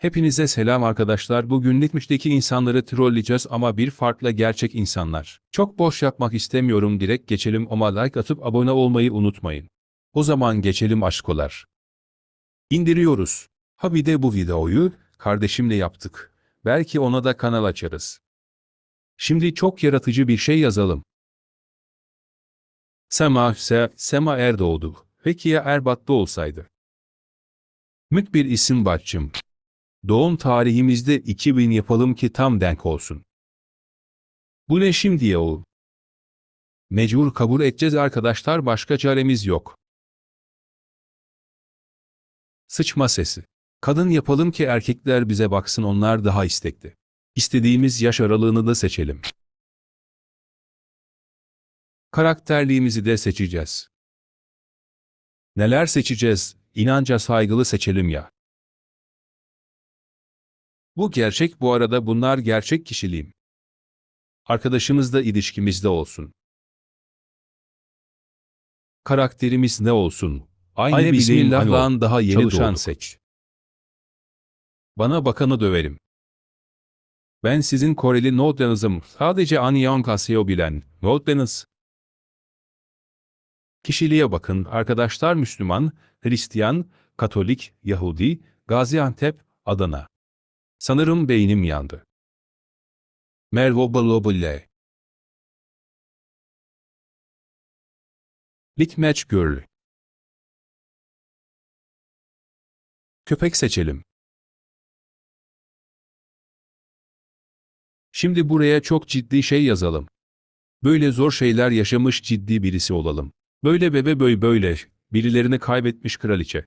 Hepinize selam arkadaşlar. Bugün Litmiş'teki insanları trolleyeceğiz ama bir farkla gerçek insanlar. Çok boş yapmak istemiyorum direkt geçelim ama like atıp abone olmayı unutmayın. O zaman geçelim aşkolar. İndiriyoruz. Ha bir de bu videoyu kardeşimle yaptık. Belki ona da kanal açarız. Şimdi çok yaratıcı bir şey yazalım. Sema, Se, Sema Erdoğdu. Peki ya Erbat'ta olsaydı? Mük bir isim bacım. Doğum tarihimizde 2000 yapalım ki tam denk olsun. Bu ne şimdi ya o? Mecbur kabul edeceğiz arkadaşlar başka çaremiz yok. Sıçma sesi. Kadın yapalım ki erkekler bize baksın onlar daha istekli. İstediğimiz yaş aralığını da seçelim. Karakterliğimizi de seçeceğiz. Neler seçeceğiz? İnanca saygılı seçelim ya. Bu gerçek bu arada bunlar gerçek kişiliğim. Arkadaşımızla ilişkimizde olsun. Karakterimiz ne olsun? Aynı, Aynı. Allah'ın daha yeni Çalışan doğduk. seç. Bana bakanı döverim. Ben sizin Koreli notlarınızım. Sadece Anyon Kaseo bilen notlarınız. Kişiliğe bakın. Arkadaşlar Müslüman, Hristiyan, Katolik, Yahudi, Gaziantep, Adana. Sanırım beynim yandı. Mervo Balobule. Litmatch Girl. Köpek seçelim. Şimdi buraya çok ciddi şey yazalım. Böyle zor şeyler yaşamış ciddi birisi olalım. Böyle bebe böyle böyle, birilerini kaybetmiş kraliçe.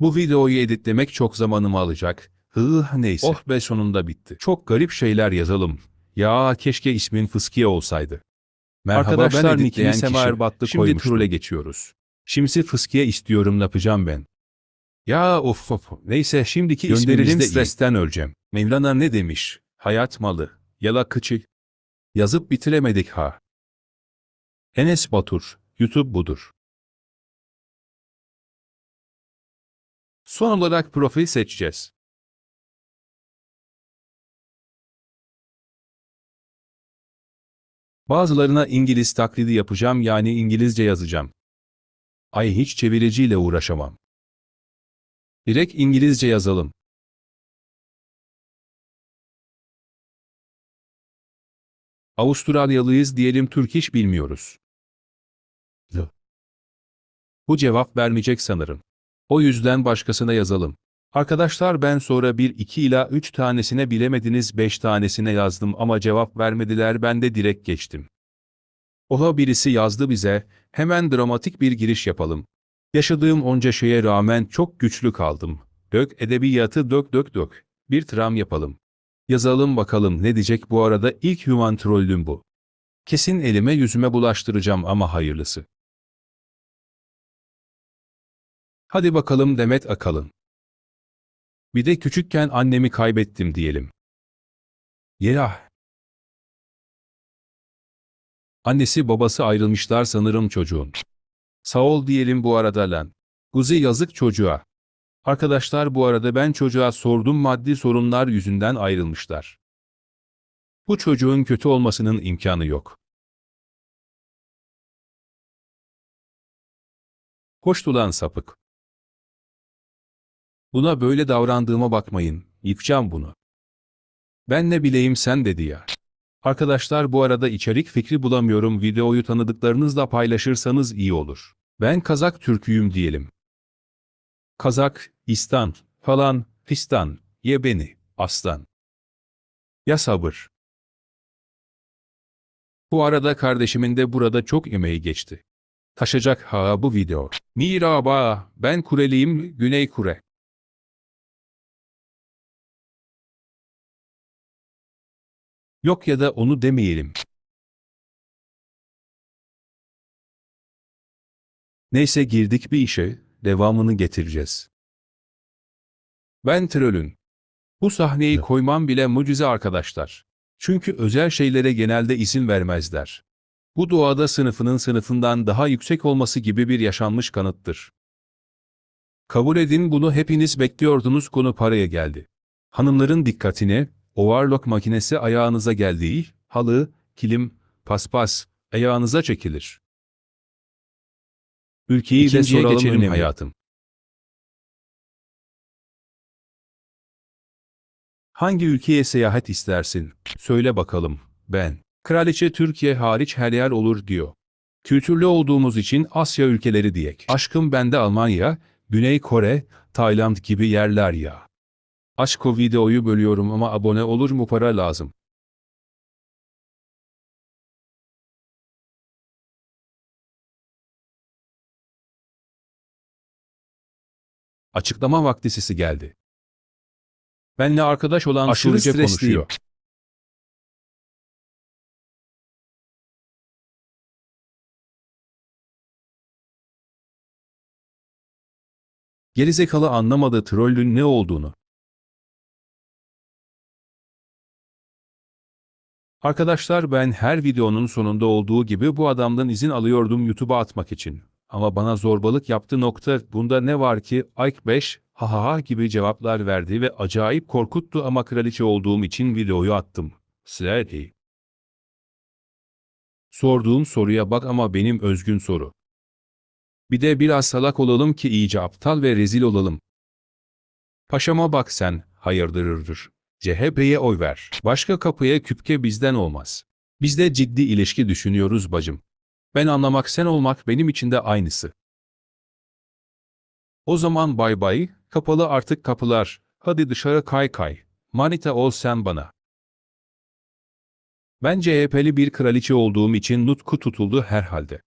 Bu videoyu editlemek çok zamanımı alacak. Hıh neyse. Oh be sonunda bitti. Çok garip şeyler yazalım. Ya keşke ismin Fıskiye olsaydı. Merhaba Arkadaşlar, ben editleyen kişi. Erbatlı Şimdi koymuştum. trole geçiyoruz. Şimdi Fıskiye istiyorum ne yapacağım ben. Ya of of. Neyse şimdiki Gönderelim ismimizde iyi. stresten öleceğim. Mevlana ne demiş? Hayat malı. Yala kıçı. Yazıp bitiremedik ha. Enes Batur. YouTube budur. Son olarak profil seçeceğiz. Bazılarına İngiliz taklidi yapacağım yani İngilizce yazacağım. Ay hiç çeviriciyle uğraşamam. Direkt İngilizce yazalım. Avustralyalıyız diyelim Türk iş bilmiyoruz. Yo. Bu cevap vermeyecek sanırım. O yüzden başkasına yazalım. Arkadaşlar ben sonra 1 2 ila 3 tanesine bilemediniz 5 tanesine yazdım ama cevap vermediler ben de direkt geçtim. Oha birisi yazdı bize, hemen dramatik bir giriş yapalım. Yaşadığım onca şeye rağmen çok güçlü kaldım. Dök edebiyatı dök dök dök. Bir tram yapalım. Yazalım bakalım ne diyecek bu arada ilk human trollüm bu. Kesin elime yüzüme bulaştıracağım ama hayırlısı. Hadi bakalım Demet Akalın. Bir de küçükken annemi kaybettim diyelim. Yeah. Annesi babası ayrılmışlar sanırım çocuğun. Sağ ol diyelim bu arada lan. Guzi yazık çocuğa. Arkadaşlar bu arada ben çocuğa sordum maddi sorunlar yüzünden ayrılmışlar. Bu çocuğun kötü olmasının imkanı yok. Hoştu lan sapık. Buna böyle davrandığıma bakmayın, yıkacağım bunu. Ben ne bileyim sen dedi ya. Arkadaşlar bu arada içerik fikri bulamıyorum videoyu tanıdıklarınızla paylaşırsanız iyi olur. Ben Kazak Türküyüm diyelim. Kazak, İstan, falan, fistan, ye beni, aslan. Ya sabır. Bu arada kardeşimin de burada çok emeği geçti. Taşacak ha bu video. Miraba, ben Kureliyim, Güney Kure. Yok ya da onu demeyelim. Neyse girdik bir işe, devamını getireceğiz. Ben Trölün. Bu sahneyi koymam bile mucize arkadaşlar. Çünkü özel şeylere genelde izin vermezler. Bu doğada sınıfının sınıfından daha yüksek olması gibi bir yaşanmış kanıttır. Kabul edin bunu hepiniz bekliyordunuz konu paraya geldi. Hanımların dikkatine, overlock makinesi ayağınıza geldiği, halı, kilim, paspas, ayağınıza çekilir. Ülkeyi de İkinciye soralım geçelim önemli. hayatım. Hangi ülkeye seyahat istersin? Söyle bakalım, ben. Kraliçe Türkiye hariç her yer olur diyor. Kültürlü olduğumuz için Asya ülkeleri diyek. Aşkım bende Almanya, Güney Kore, Tayland gibi yerler ya. Aşk o videoyu bölüyorum ama abone olur mu para lazım. Açıklama vakti sesi geldi. Benle arkadaş olan Aşırı stresliyim. konuşuyor. Gerizekalı anlamadı trollün ne olduğunu. Arkadaşlar ben her videonun sonunda olduğu gibi bu adamdan izin alıyordum YouTube'a atmak için. Ama bana zorbalık yaptı nokta bunda ne var ki Ike 5 ha ha ha gibi cevaplar verdi ve acayip korkuttu ama kraliçe olduğum için videoyu attım. Slay. Sorduğum soruya bak ama benim özgün soru. Bir de biraz salak olalım ki iyice aptal ve rezil olalım. Paşama bak sen, hayırdırırdır. CHP'ye oy ver. Başka kapıya küpke bizden olmaz. Biz de ciddi ilişki düşünüyoruz bacım. Ben anlamak sen olmak benim için de aynısı. O zaman bay bay, kapalı artık kapılar, hadi dışarı kay kay. Manita ol sen bana. Ben CHP'li bir kraliçe olduğum için nutku tutuldu herhalde.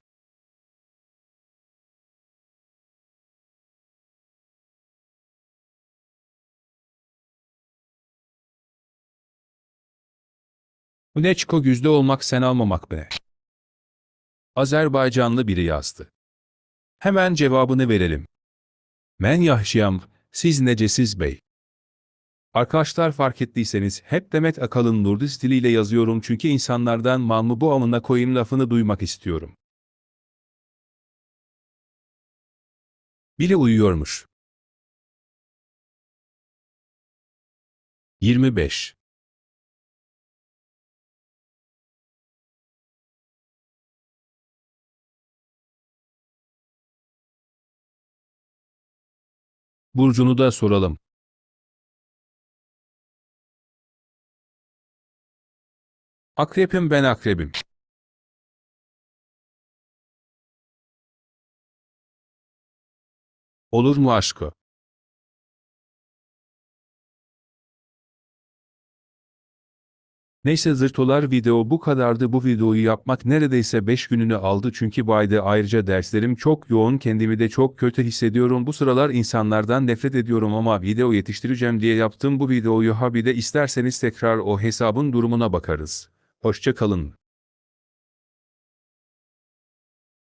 Uneçko güzde olmak sen almamak be. Azerbaycanlı biri yazdı. Hemen cevabını verelim. Men Yahşiyam, siz necesiz bey. Arkadaşlar fark ettiyseniz hep Demet Akalın Nurdi stiliyle yazıyorum çünkü insanlardan mamı bu amına koyayım lafını duymak istiyorum. Biri uyuyormuş. 25. Burcunu da soralım. Akrepim ben akrebim. Olur mu aşkı? Neyse zırtolar video bu kadardı bu videoyu yapmak neredeyse 5 gününü aldı çünkü baydı ayrıca derslerim çok yoğun kendimi de çok kötü hissediyorum bu sıralar insanlardan nefret ediyorum ama video yetiştireceğim diye yaptım bu videoyu ha bir de isterseniz tekrar o hesabın durumuna bakarız. Hoşça kalın.